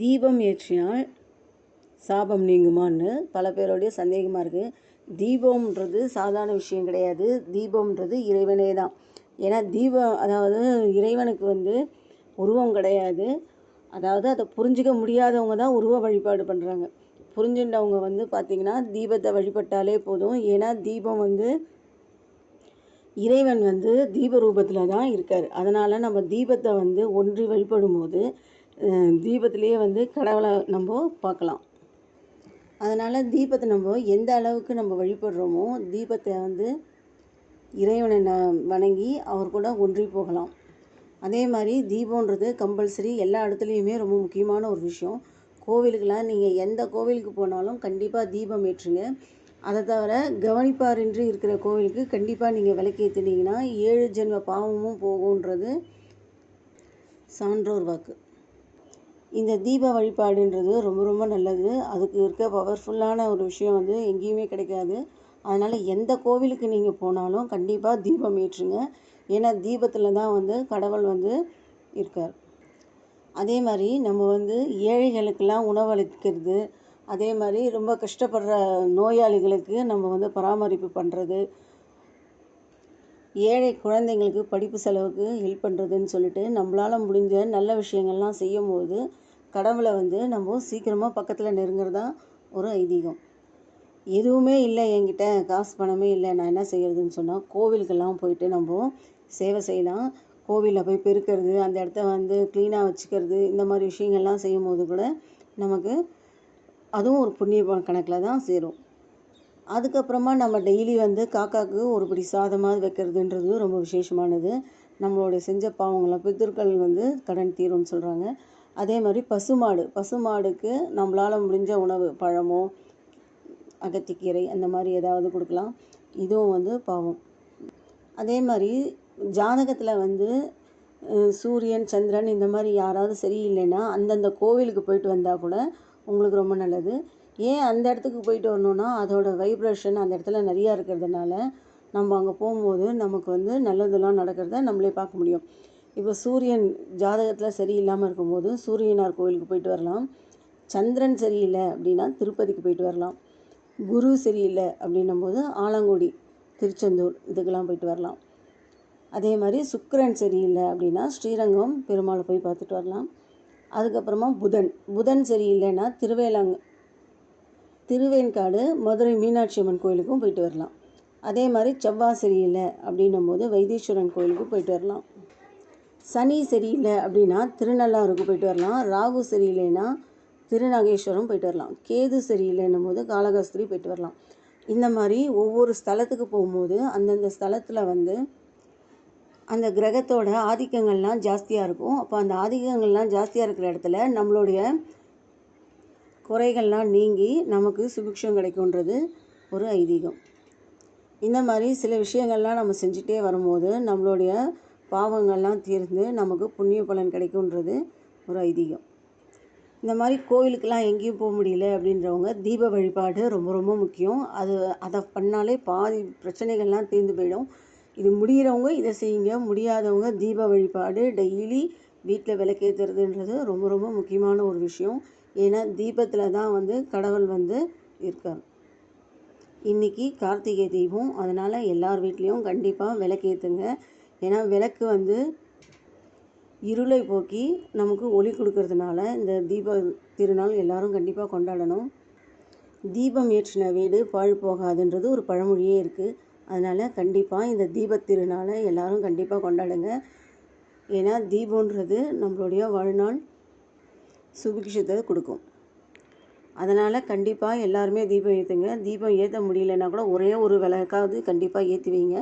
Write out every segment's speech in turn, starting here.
தீபம் ஏற்றினால் சாபம் நீங்குமான்னு பல பேருடைய சந்தேகமாக இருக்குது தீபம்ன்றது சாதாரண விஷயம் கிடையாது. தீபம்ன்றது இறைவனே தான். ஏன்னா தீபம் அதாவது இறைவனுக்கு வந்து உருவம் கிடையாது. அதாவது அதை புரிஞ்சிக்க முடியாதவங்க தான் உருவ வழிபாடு பண்ணுறாங்க புரிஞ்சுட்டவங்க வந்து பார்த்திங்கன்னா தீபத்தை வழிபட்டாலே போதும். ஏன்னா தீபம் வந்து இறைவன் வந்து தீப ரூபத்தில் தான் இருக்கார். அதனால் நம்ம தீபத்தை வந்து ஒன்றி வழிபடும் போது தீபத்திலேயே வந்து கடவுளை நம்ம பார்க்கலாம். அதனால் தீபத்தை நம்ம எந்த அளவுக்கு நம்ம வழிபடுறோமோ தீபத்தை வந்து இறைவனை ந வணங்கி அவர் கூட ஒன்றி போகலாம். அதே மாதிரி தீபம்ன்றது கம்பல்சரி எல்லா இடத்துலையுமே ரொம்ப முக்கியமான ஒரு விஷயம். கோவிலுக்கெலாம் நீங்கள் எந்த கோவிலுக்கு போனாலும் கண்டிப்பாக தீபம் ஏற்றுங்க. அதை தவிர கவனிப்பாரின்றி இருக்கிற கோவிலுக்கு கண்டிப்பாக நீங்கள் விளக்கேற்றினீங்கன்னா ஏழு ஜென்ம பாவமும் போகுன்றது சான்றோர் வாக்கு. இந்த தீப வழிபாடுன்றது ரொம்ப ரொம்ப நல்லது. அதுக்கு இருக்க பவர்ஃபுல்லான ஒரு விஷயம் வந்து எங்கேயுமே கிடைக்காது. அதனால் எந்த கோவிலுக்கு நீங்கள் போனாலும் கண்டிப்பாக தீபம் ஏற்றுங்க. ஏன்னா தீபத்தில் தான் வந்து கடவுள் வந்து இருக்கார். அதே மாதிரி நம்ம வந்து ஏழைகளுக்கெல்லாம் உணவளிக்கிறது அதே மாதிரி ரொம்ப கஷ்டப்படுற நோயாளிகளுக்கு நம்ம வந்து பராமரிப்பு பண்ணுறது ஏழை குழந்தைங்களுக்கு படிப்பு செலவுக்கு ஹெல்ப் பண்ணுறதுன்னு சொல்லிட்டு நம்மளால் முடிஞ்ச நல்ல விஷயங்கள்லாம் செய்யும் போது கடவுளை வந்து நம்ம சீக்கிரமாக பக்கத்தில் நெருங்குறதா ஒரு ஐதீகம். எதுவுமே இல்லை என்கிட்ட காசு பணமே இல்லை நான் என்ன செய்கிறதுன்னு சொன்னால் கோவிலுக்கெல்லாம் போயிட்டு நம்ம சேவை செய்யலாம். கோவிலில் போய் பெருக்கிறது அந்த இடத்த வந்து க்ளீனாக வச்சுக்கிறது இந்த மாதிரி விஷயங்கள்லாம் செய்யும் போது கூட நமக்கு அதுவும் ஒரு புண்ணிய கணக்கில் தான் சேரும். அதுக்கப்புறமா நம்ம டெய்லி வந்து காக்காவுக்கு ஒரு படி சாதமாக வைக்கிறதுன்றது ரொம்ப விசேஷமானது. நம்மளோட செஞ்ச பாவங்களை பித்தர்கள் வந்து கடன் தீரும்னு சொல்கிறாங்க அதே மாதிரி பசுமாடு பசுமாடுக்கு நம்மளால் முடிஞ்ச உணவு பழமோ அகத்திக்கீரை அந்த மாதிரி ஏதாவது கொடுக்கலாம். இதுவும் வந்து பாவம். அதே மாதிரி ஜாதகத்தில் வந்து சூரியன் சந்திரன் இந்த மாதிரி யாராவது சரியில்லைன்னா அந்தந்த கோவிலுக்கு போயிட்டு வந்தால் கூட உங்களுக்கு ரொம்ப நல்லது. ஏன் அந்த இடத்துக்கு போயிட்டு வரணுன்னா அதோட வைப்ரேஷன் அந்த இடத்துல நிறையா இருக்கிறதுனால நம்ம அங்கே போகும்போது நமக்கு வந்து நல்லதெல்லாம் நடக்கிறத நம்மளே பார்க்க முடியும். இப்போ சூரியன் ஜாதகத்தில் சரியில்லாமல் இருக்கும்போது சூரியனார் கோவிலுக்கு போயிட்டு வரலாம். சந்திரன் சரியில்லை அப்படின்னா திருப்பதிக்கு போயிட்டு வரலாம். குரு சரியில்லை அப்படின்னும் போது ஆலங்குடி திருச்செந்தூர் இதுக்கெல்லாம் போயிட்டு வரலாம். அதே மாதிரி சுக்கரன் சரியில்லை அப்படின்னா ஸ்ரீரங்கம் பெருமாளை போய் பார்த்துட்டு வரலாம். அதுக்கப்புறமா புதன். புதன் சரியில்லைன்னா திருவேலாங்க திருவேன்காடு மதுரை மீனாட்சி அம்மன் கோயிலுக்கும் போயிட்டு வரலாம். அதே மாதிரி செவ்வாய் சரியில்லை அப்படின்னும் போது வைத்தீஸ்வரன் கோயிலுக்கும் போயிட்டு வரலாம். சனி சரியில்லை அப்படின்னா திருநள்ளாறுக்கு போயிட்டு வரலாம். ராகு சரியில்லைன்னா திருநாகேஸ்வரம் போயிட்டு வரலாம். கேது சரியில்லைன்னும் போது காளகாஸ்திரி போயிட்டு வரலாம். இந்த மாதிரி ஒவ்வொரு ஸ்தலத்துக்கு போகும்போது அந்தந்த ஸ்தலத்தில் வந்து அந்த கிரகத்தோட ஆதிக்கங்கள்லாம் ஜாஸ்தியாக இருக்கும். அப்போ அந்த ஆதிக்கங்கள்லாம் ஜாஸ்தியாக இருக்கிற இடத்துல நம்மளுடைய குறைகள்லாம் நீங்கி நமக்கு சுபிக்ஷம் கிடைக்குன்றது ஒரு ஐதீகம். இந்த மாதிரி சில விஷயங்கள்லாம் நம்ம செஞ்சுட்டே வரும்போது நம்மளுடைய பாவங்கள்லாம் தீர்ந்து நமக்கு புண்ணிய பலன் கிடைக்குன்றது ஒரு ஐதீகம். இந்த மாதிரி கோவிலுக்கெல்லாம் எங்கேயும் போக முடியல அப்படின்றவங்க தீப வழிபாடு ரொம்ப ரொம்ப முக்கியம். அது அதை பண்ணாலே பாதி பிரச்சனைகள்லாம் தீர்ந்து போயிடும். இது முடிகிறவங்க இதை செய்யுங்க. முடியாதவங்க தீப வழிபாடு டெய்லி வீட்டில் விளக்கேற்றுறதுன்றது ரொம்ப ரொம்ப முக்கியமான ஒரு விஷயம். ஏன்னா தீபத்தில் தான் வந்து கடவுள் வந்து இருக்கார். இன்றைக்கி கார்த்திகை தீபம். அதனால் எல்லார் வீட்லேயும் கண்டிப்பாக விளக்கேற்றுங்க ஏன்னா விளக்கு வந்து இருளை போக்கி நமக்கு ஒளி கொடுக்கறதுனால இந்த தீப திருநாள் எல்லாரும் கண்டிப்பாக கொண்டாடணும். தீபம் ஏற்றின வீடு பாழ் போகாதுன்றது ஒரு பழமொழியே இருக்குது அதனால் கண்டிப்பாக இந்த தீபத் திருநாளை எல்லாரும் கண்டிப்பாக கொண்டாடுங்க. ஏன்னா தீபன்றது நம்மளுடைய வாழ்நாள். சுபிக்ஷத்தை கொடுக்கும். அதனால் கண்டிப்பாக எல்லாருமே தீபம் ஏற்றுங்க தீபம் ஏற்ற முடியலன்னா கூட ஒரே ஒரு விளக்காவது கண்டிப்பாக ஏற்றி வைங்க.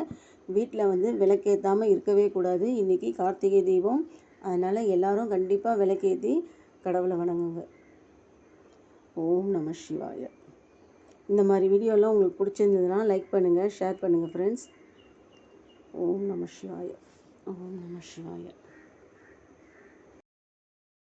வீட்டில் வந்து விளக்கேற்றாமல் இருக்கவே கூடாது. இன்றைக்கி கார்த்திகை தீபம். அதனால் எல்லோரும் கண்டிப்பாக விளக்கேற்றி கடவுளை வணங்குங்க. ஓம் நம சிவாய. இந்த மாதிரி வீடியோலாம் உங்களுக்கு பிடிச்சிருந்ததுன்னா லைக் பண்ணுங்கள் ஷேர் பண்ணுங்கள் ஃப்ரெண்ட்ஸ் ஓம் நம சிவாய. ஓம் நம சிவாய.